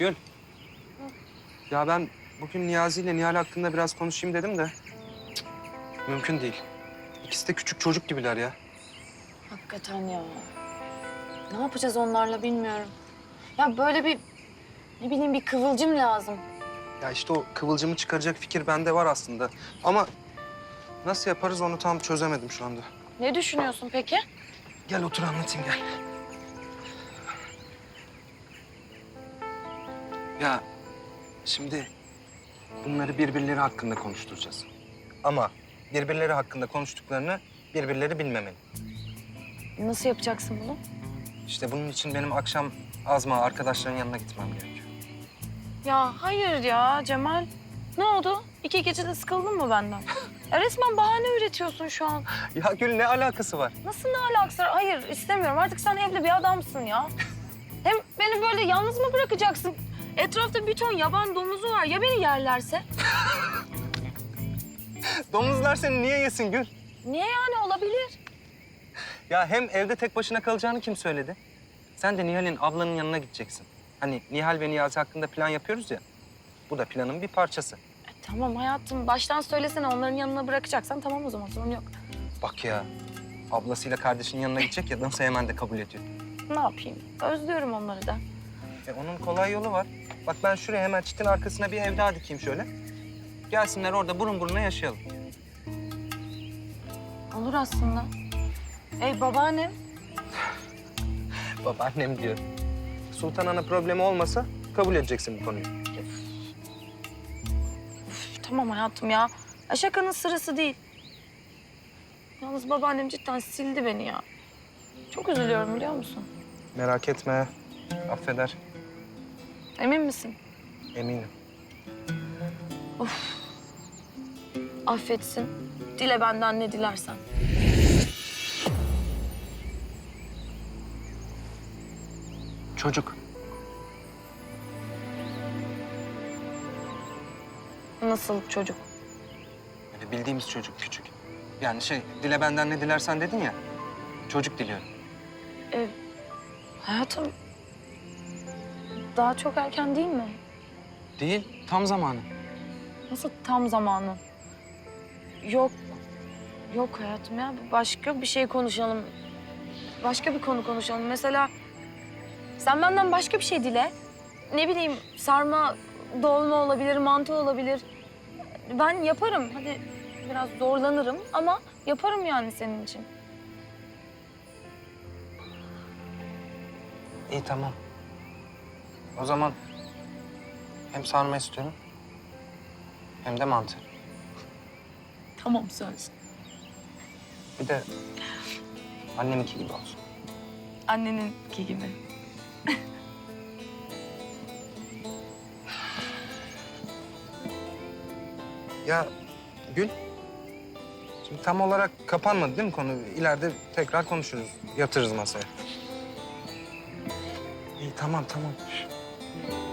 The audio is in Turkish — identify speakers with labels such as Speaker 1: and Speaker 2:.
Speaker 1: Gül. Ya ben bugün Niyazi ile Nihal hakkında biraz konuşayım dedim de... cık, mümkün değil. İkisi de küçük çocuk gibiler ya.
Speaker 2: Hakikaten ya. Ne yapacağız onlarla bilmiyorum. Ya böyle bir ne bileyim bir kıvılcım lazım.
Speaker 1: Ya işte o kıvılcımı çıkaracak fikir bende var aslında. Ama nasıl yaparız onu tam çözemedim şu anda.
Speaker 2: Ne düşünüyorsun peki?
Speaker 1: Gel otur anlatayım gel. Ya şimdi bunları birbirleri hakkında konuşturacağız. Ama birbirleri hakkında konuştuklarını birbirleri bilmemeli.
Speaker 2: Nasıl yapacaksın bunu?
Speaker 1: İşte bunun için benim akşam Azma arkadaşların yanına gitmem gerekiyor.
Speaker 2: Ya hayır ya Cemal. Ne oldu? İki gecede sıkıldın mı benden? Ya resmen bahane üretiyorsun şu an.
Speaker 1: Ya Gül ne alakası var?
Speaker 2: Nasıl ne alakası var? Hayır istemiyorum. Artık sen evli bir adamsın ya. Hem beni böyle yalnız mı bırakacaksın? Etrafta bir ton yaban domuzu var. Ya beni yerlerse?
Speaker 1: Domuzlar seni niye yesin Gül?
Speaker 2: Niye yani olabilir?
Speaker 1: Ya hem evde tek başına kalacağını kim söyledi? Sen de Nihal'in ablanın yanına gideceksin. Hani Nihal ve Niyazi hakkında plan yapıyoruz ya. Bu da planın bir parçası.
Speaker 2: E, tamam hayatım. Baştan söylesene onların yanına bırakacaksan tamam o zaman sorun yok.
Speaker 1: Bak ya, ablasıyla kardeşinin yanına gidecek ya nasıl hemen de kabul ediyor.
Speaker 2: Ne yapayım? Özlüyorum onları da.
Speaker 1: E onun kolay yolu var. Bak ben şuraya hemen çitin arkasına bir ev daha dikeyim şöyle. Gelsinler orada burun buruna yaşayalım.
Speaker 2: Olur aslında. Ey babaannem.
Speaker 1: Babaannem diyor. Sultan Ana problemi olmasa kabul edeceksin bu konuyu.
Speaker 2: Üf, tamam hayatım ya. ya. Şakanın sırası değil. Yalnız babaannem cidden sildi beni ya. Çok üzülüyorum biliyor musun?
Speaker 1: Merak etme, affeder.
Speaker 2: Emin misin?
Speaker 1: Eminim.
Speaker 2: Affetsin. Dile benden ne dilersen.
Speaker 1: Çocuk.
Speaker 2: Nasıl çocuk?
Speaker 1: Böyle bildiğimiz çocuk küçük. Yani şey, dile benden ne dilersen dedin ya. Çocuk diliyorum.
Speaker 2: Ee, hayatım daha çok erken değil mi?
Speaker 1: Değil, tam zamanı.
Speaker 2: Nasıl tam zamanı? Yok. Yok hayatım ya. Başka bir şey konuşalım. Başka bir konu konuşalım. Mesela sen benden başka bir şey dile. Ne bileyim sarma, dolma olabilir, mantı olabilir. Ben yaparım. Hadi biraz zorlanırım ama yaparım yani senin için.
Speaker 1: İyi tamam. O zaman hem sarma istiyorum hem de mantı.
Speaker 2: Tamam söz.
Speaker 1: Bir de anneminki gibi olsun.
Speaker 2: Anneninki gibi.
Speaker 1: Ya Gül, şimdi tam olarak kapanmadı değil mi konu? İleride tekrar konuşuruz, yatırırız masaya. İyi tamam tamam. Thank you.